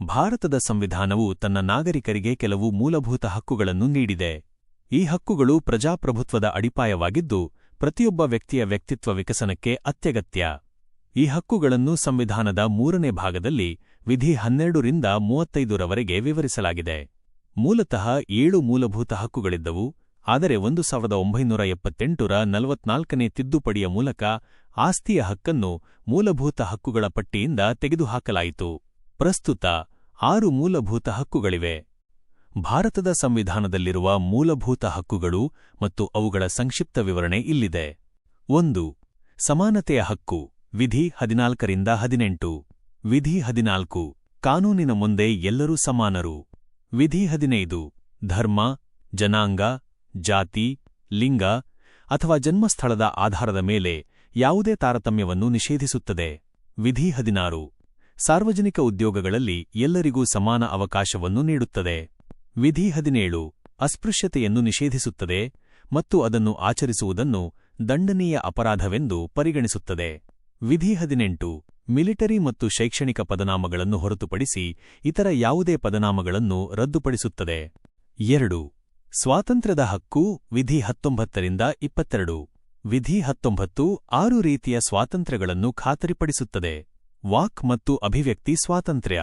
ಭಾರತದ ಸಂವಿಧಾನವು ತನ್ನ ನಾಗರಿಕರಿಗೆ ಕೆಲವು ಮೂಲಭೂತ ಹಕ್ಕುಗಳನ್ನು ನೀಡಿದೆ. ಈ ಹಕ್ಕುಗಳು ಪ್ರಜಾಪ್ರಭುತ್ವದ ಅಡಿಪಾಯವಾಗಿದ್ದು, ಪ್ರತಿಯೊಬ್ಬ ವ್ಯಕ್ತಿಯ ವ್ಯಕ್ತಿತ್ವ ವಿಕಸನಕ್ಕೆ ಅತ್ಯಗತ್ಯ. ಈ ಹಕ್ಕುಗಳನ್ನು ಸಂವಿಧಾನದ ಮೂರನೇ ಭಾಗದಲ್ಲಿ ವಿಧಿ ಹನ್ನೆರಡರಿಂದ ಮೂವತ್ತೈದರವರೆಗೆ ವಿವರಿಸಲಾಗಿದೆ. ಮೂಲತಃ ಏಳು ಮೂಲಭೂತ ಹಕ್ಕುಗಳಿದ್ದವು, ಆದರೆ ಒಂದು ಸಾವಿರದ ಒಂಬೈನೂರ ಎಪ್ಪತ್ತೆಂಟರ ನಲವತ್ನಾಲ್ಕನೇ ತಿದ್ದುಪಡಿಯ ಮೂಲಕ ಆಸ್ತಿಯ ಹಕ್ಕನ್ನು ಮೂಲಭೂತ ಹಕ್ಕುಗಳ ಪಟ್ಟಿಯಿಂದ ತೆಗೆದುಹಾಕಲಾಯಿತು. ಪ್ರಸ್ತುತ ಆರು ಮೂಲಭೂತ ಹಕ್ಕುಗಳಿವೆ. ಭಾರತದ ಸಂವಿಧಾನದಲ್ಲಿರುವ ಮೂಲಭೂತ ಹಕ್ಕುಗಳು ಮತ್ತು ಅವುಗಳ ಸಂಕ್ಷಿಪ್ತ ವಿವರಣೆ ಇಲ್ಲಿದೆ. ಒಂದು, ಸಮಾನತೆಯ ಹಕ್ಕು, ವಿಧಿ ಹದಿನಾಲ್ಕರಿಂದ ಹದಿನೆಂಟು. ವಿಧಿ ಹದಿನಾಲ್ಕು, ಕಾನೂನಿನ ಮುಂದೆ ಎಲ್ಲರೂ ಸಮಾನರು. ವಿಧಿ ಹದಿನೈದು, ಧರ್ಮ, ಜನಾಂಗ, ಜಾತಿ, ಲಿಂಗ ಅಥವಾ ಜನ್ಮಸ್ಥಳದ ಆಧಾರದ ಮೇಲೆ ಯಾವುದೇ ತಾರತಮ್ಯವನ್ನು ನಿಷೇಧಿಸುತ್ತದೆ. ವಿಧಿ ಹದಿನಾರು ಸಾರ್ವಜನಿಕ ಉದ್ಯೋಗಗಳಲ್ಲಿ ಎಲ್ಲರಿಗೂ ಸಮಾನ ಅವಕಾಶವನ್ನು ನೀಡುತ್ತದೆ. ವಿಧಿ ಹದಿನೇಳು. ಅಸ್ಪೃಶ್ಯತೆಯನ್ನು ನಿಷೇಧಿಸುತ್ತದೆ ಮತ್ತು ಅದನ್ನು ಆಚರಿಸುವುದನ್ನು ದಂಡನೀಯ ಅಪರಾಧವೆಂದು ಪರಿಗಣಿಸುತ್ತದೆ. ವಿಧಿ ಹದಿನೆಂಟು. ಮಿಲಿಟರಿ ಮತ್ತು ಶೈಕ್ಷಣಿಕ ಪದನಾಮಗಳನ್ನು ಹೊರತುಪಡಿಸಿ ಇತರ ಯಾವುದೇ ಪದನಾಮಗಳನ್ನು ರದ್ದುಪಡಿಸುತ್ತದೆ. ಎರಡು. ಸ್ವಾತಂತ್ರ್ಯದ ಹಕ್ಕು, ವಿಧಿ ಹತ್ತೊಂಬತ್ತರಿಂದ ಇಪ್ಪತ್ತೆರಡು. ವಿಧಿ ಹತ್ತೊಂಬತ್ತು ಆರು ರೀತಿಯ ಸ್ವಾತಂತ್ರ್ಯಗಳನ್ನು ಖಾತರಿಪಡಿಸುತ್ತದೆ. ವಾಕ್ ಮತ್ತು ಅಭಿವ್ಯಕ್ತಿ ಸ್ವಾತಂತ್ರ್ಯ.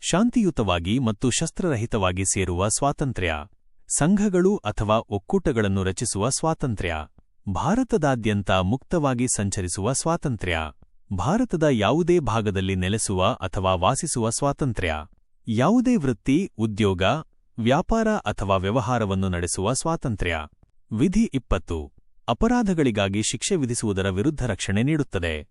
ಶಾಂತಿಯುತವಾಗಿ ಮತ್ತು ಶಸ್ತ್ರರಹಿತವಾಗಿ ಸೇರುವ ಸ್ವಾತಂತ್ರ್ಯ. ಸಂಘಗಳು ಅಥವಾ ಒಕ್ಕೂಟಗಳನ್ನು ರಚಿಸುವ ಸ್ವಾತಂತ್ರ್ಯ. ಭಾರತದಾದ್ಯಂತ ಮುಕ್ತವಾಗಿ ಸಂಚರಿಸುವ ಸ್ವಾತಂತ್ರ್ಯ. ಭಾರತದ ಯಾವುದೇ ಭಾಗದಲ್ಲಿ ನೆಲೆಸುವ ಅಥವಾ ವಾಸಿಸುವ ಸ್ವಾತಂತ್ರ್ಯ. ಯಾವುದೇ ವೃತ್ತಿ, ಉದ್ಯೋಗ, ವ್ಯಾಪಾರ ಅಥವಾ ವ್ಯವಹಾರವನ್ನು ನಡೆಸುವ ಸ್ವಾತಂತ್ರ್ಯ. ವಿಧಿ ಇಪ್ಪತ್ತು. ಅಪರಾಧಗಳಿಗಾಗಿ ಶಿಕ್ಷೆ ವಿಧಿಸುವುದರ ವಿರುದ್ಧ ರಕ್ಷಣೆ ನೀಡುತ್ತದೆ.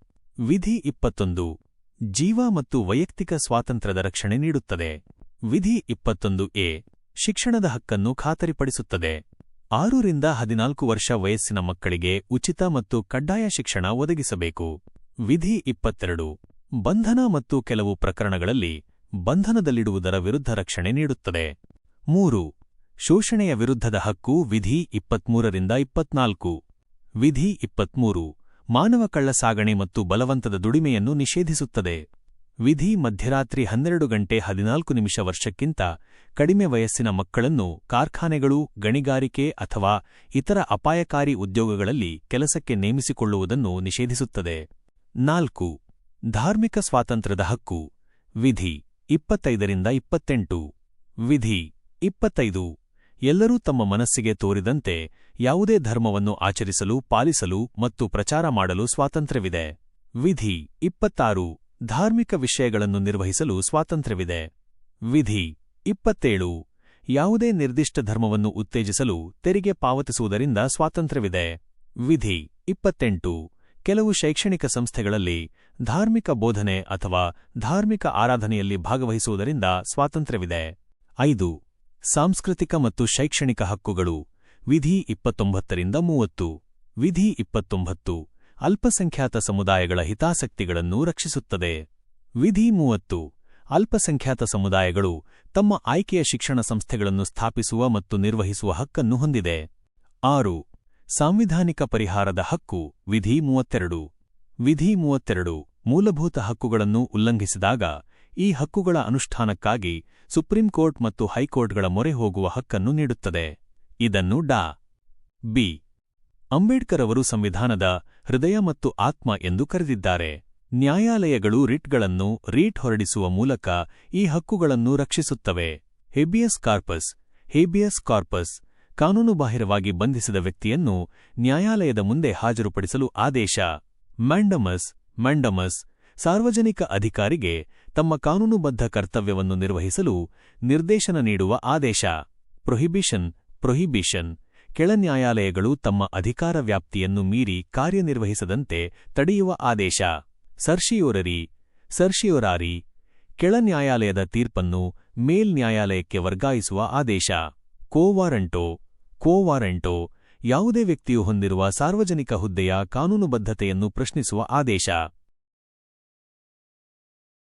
ವಿಧಿ ಇಪ್ಪತ್ತೊಂದು. ಜೀವ ಮತ್ತು ವೈಯಕ್ತಿಕ ಸ್ವಾತಂತ್ರ್ಯದ ರಕ್ಷಣೆ ನೀಡುತ್ತದೆ. ವಿಧಿ ಇಪ್ಪತ್ತೊಂದು ಎ, ಶಿಕ್ಷಣದ ಹಕ್ಕನ್ನು ಖಾತರಿಪಡಿಸುತ್ತದೆ. ಆರರಿಂದ ಹದಿನಾಲ್ಕು ವರ್ಷ ವಯಸ್ಸಿನ ಮಕ್ಕಳಿಗೆ ಉಚಿತ ಮತ್ತು ಕಡ್ಡಾಯ ಶಿಕ್ಷಣ ಒದಗಿಸಬೇಕು. ವಿಧಿ ಇಪ್ಪತ್ತೆರಡು, ಬಂಧನ ಮತ್ತು ಕೆಲವು ಪ್ರಕರಣಗಳಲ್ಲಿ ಬಂಧನದಲ್ಲಿಡುವುದರ ವಿರುದ್ಧ ರಕ್ಷಣೆ ನೀಡುತ್ತದೆ. ಮೂರು, ಶೋಷಣೆಯ ವಿರುದ್ಧದ ಹಕ್ಕು ವಿಧಿ ಇಪ್ಪತ್ಮೂರರಿಂದ ಇಪ್ಪತ್ನಾಲ್ಕು. ವಿಧಿ ಇಪ್ಪತ್ಮೂರು ಮಾನವ ಕಳ್ಳಸಾಗಣೆ ಮತ್ತು ಬಲವಂತದ ದುಡಿಮೆಯನ್ನು ನಿಷೇಧಿಸುತ್ತದೆ. ವಿಧಿ ಮಧ್ಯರಾತ್ರಿ ಹನ್ನೆರಡು ಗಂಟೆ ಹದಿನಾಲ್ಕು ನಿಮಿಷ ವರ್ಷಕ್ಕಿಂತ ಕಡಿಮೆ ವಯಸ್ಸಿನ ಮಕ್ಕಳನ್ನು ಕಾರ್ಖಾನೆಗಳು, ಗಣಿಗಾರಿಕೆ ಅಥವಾ ಇತರ ಅಪಾಯಕಾರಿ ಉದ್ಯೋಗಗಳಲ್ಲಿ ಕೆಲಸಕ್ಕೆ ನೇಮಿಸಿಕೊಳ್ಳುವುದನ್ನು ನಿಷೇಧಿಸುತ್ತದೆ. ನಾಲ್ಕು, ಧಾರ್ಮಿಕ ಸ್ವಾತಂತ್ರ್ಯದ ಹಕ್ಕು. ವಿಧಿ ಇಪ್ಪತ್ತೈದರಿಂದ ಇಪ್ಪತ್ತೆಂಟು. ವಿಧಿ ಇಪ್ಪತ್ತೈದು. ಎಲ್ಲರೂ ತಮ್ಮ ಮನಸ್ಸಿಗೆ ತೋರಿದಂತೆ ಯಾವುದೇ ಧರ್ಮವನ್ನು ಆಚರಿಸಲು, ಪಾಲಿಸಲು ಮತ್ತು ಪ್ರಚಾರ ಮಾಡಲು ಸ್ವಾತಂತ್ರ್ಯವಿದೆ. ವಿಧಿ ಇಪ್ಪತ್ತಾರು. ಧಾರ್ಮಿಕ ವಿಷಯಗಳನ್ನು ನಿರ್ವಹಿಸಲು ಸ್ವಾತಂತ್ರ್ಯವಿದೆ. ವಿಧಿ ಇಪ್ಪತ್ತೇಳು. ಯಾವುದೇ ನಿರ್ದಿಷ್ಟ ಧರ್ಮವನ್ನು ಉತ್ತೇಜಿಸಲು, ತೆರಿಗೆ ಪಾವತಿಸುವುದರಿಂದ ಸ್ವಾತಂತ್ರ್ಯವಿದೆ. ವಿಧಿ ಇಪ್ಪತ್ತೆಂಟು. ಕೆಲವು ಶೈಕ್ಷಣಿಕ ಸಂಸ್ಥೆಗಳಲ್ಲಿ ಧಾರ್ಮಿಕ ಬೋಧನೆ ಅಥವಾ ಧಾರ್ಮಿಕ ಆರಾಧನೆಯಲ್ಲಿ ಭಾಗವಹಿಸುವುದರಿಂದ ಸ್ವಾತಂತ್ರ್ಯವಿದೆ. ಐದು. ಸಾಂಸ್ಕೃತಿಕ ಮತ್ತು ಶೈಕ್ಷಣಿಕ ಹಕ್ಕುಗಳು, ವಿಧಿ ಇಪ್ಪತ್ತೊಂಬತ್ತರಿಂದ ಮೂವತ್ತು. ವಿಧಿ ಇಪ್ಪತ್ತೊಂಬತ್ತು, ಅಲ್ಪಸಂಖ್ಯಾತ ಸಮುದಾಯಗಳ ಹಿತಾಸಕ್ತಿಗಳನ್ನು ರಕ್ಷಿಸುತ್ತದೆ. ವಿಧಿ ಮೂವತ್ತು, ಅಲ್ಪಸಂಖ್ಯಾತ ಸಮುದಾಯಗಳು ತಮ್ಮ ಆಯ್ಕೆಯ ಶಿಕ್ಷಣ ಸಂಸ್ಥೆಗಳನ್ನು ಸ್ಥಾಪಿಸುವ ಮತ್ತು ನಿರ್ವಹಿಸುವ ಹಕ್ಕನ್ನು ಹೊಂದಿದೆ. ಆರು, ಸಾಂವಿಧಾನಿಕ ಪರಿಹಾರದ ಹಕ್ಕು, ವಿಧಿ ಮೂವತ್ತೆರಡು. ವಿಧಿ ಮೂವತ್ತೆರಡು, ಮೂಲಭೂತ ಹಕ್ಕುಗಳನ್ನು ಉಲ್ಲಂಘಿಸಿದಾಗ ಈ ಹಕ್ಕುಗಳ ಅನುಷ್ಠಾನಕ್ಕಾಗಿ ಸುಪ್ರೀಂ ಕೋರ್ಟ್ ಮತ್ತು ಹೈಕೋರ್ಟ್ಗಳ ಮೊರೆ ಹೋಗುವ ಹಕ್ಕನ್ನು ನೀಡುತ್ತದೆ. ಇದನ್ನು ಡಾ. ಬಿ. ಅಂಬೇಡ್ಕರ್ ಅವರು ಸಂವಿಧಾನದ ಹೃದಯ ಮತ್ತು ಆತ್ಮ ಎಂದು ಕರೆದಿದ್ದಾರೆ. ನ್ಯಾಯಾಲಯಗಳು ರಿಟ್ಗಳನ್ನು ರೀಟ್ ಹೊರಡಿಸುವ ಮೂಲಕ ಈ ಹಕ್ಕುಗಳನ್ನು ರಕ್ಷಿಸುತ್ತವೆ. ಹೇಬಿಯಸ್ ಕಾರ್ಪಸ್ ಹೇಬಿಯಸ್ ಕಾರ್ಪಸ್ ಕಾನೂನುಬಾಹಿರವಾಗಿ ಬಂಧಿಸಿದ ವ್ಯಕ್ತಿಯನ್ನು ನ್ಯಾಯಾಲಯದ ಮುಂದೆ ಹಾಜರುಪಡಿಸಲು ಆದೇಶ. ಮ್ಯಾಂಡಮಸ್ ಮ್ಯಾಂಡಮಸ್ ಸಾರ್ವಜನಿಕ ಅಧಿಕಾರಿಗೆ ತಮ್ಮ ಕಾನೂನುಬದ್ಧ ಕರ್ತವ್ಯವನ್ನು ನಿರ್ವಹಿಸಲು ನಿರ್ದೇಶನ ನೀಡುವ ಆದೇಶ. Prohibition prohibition. ಕೆಳ ನ್ಯಾಯಾಲಯಗಳು ತಮ್ಮ ಅಧಿಕಾರ ವ್ಯಾಪ್ತಿಯನ್ನು ಮೀರಿ ಕಾರ್ಯನಿರ್ವಹಿಸದಂತೆ ತಡೆಯುವ ಆದೇಶ. ಸರ್ಷಿಯೋರರಿ, ಸರ್ಷಿಯೋರಾರಿ. ಕೆಳ ನ್ಯಾಯಾಲಯದ ತೀರ್ಪನ್ನು ಮೇಲ್ ನ್ಯಾಯಾಲಯಕ್ಕೆ ವರ್ಗಾಯಿಸುವ ಆದೇಶ. ಕೋವಾರಂಟೋ ಕೋವಾರಂಟೋ ಯಾವುದೇ ವ್ಯಕ್ತಿಯು ಹೊಂದಿರುವ ಸಾರ್ವಜನಿಕ ಹುದ್ದೆಯ ಕಾನೂನುಬದ್ಧತೆಯನ್ನು ಪ್ರಶ್ನಿಸುವ ಆದೇಶ.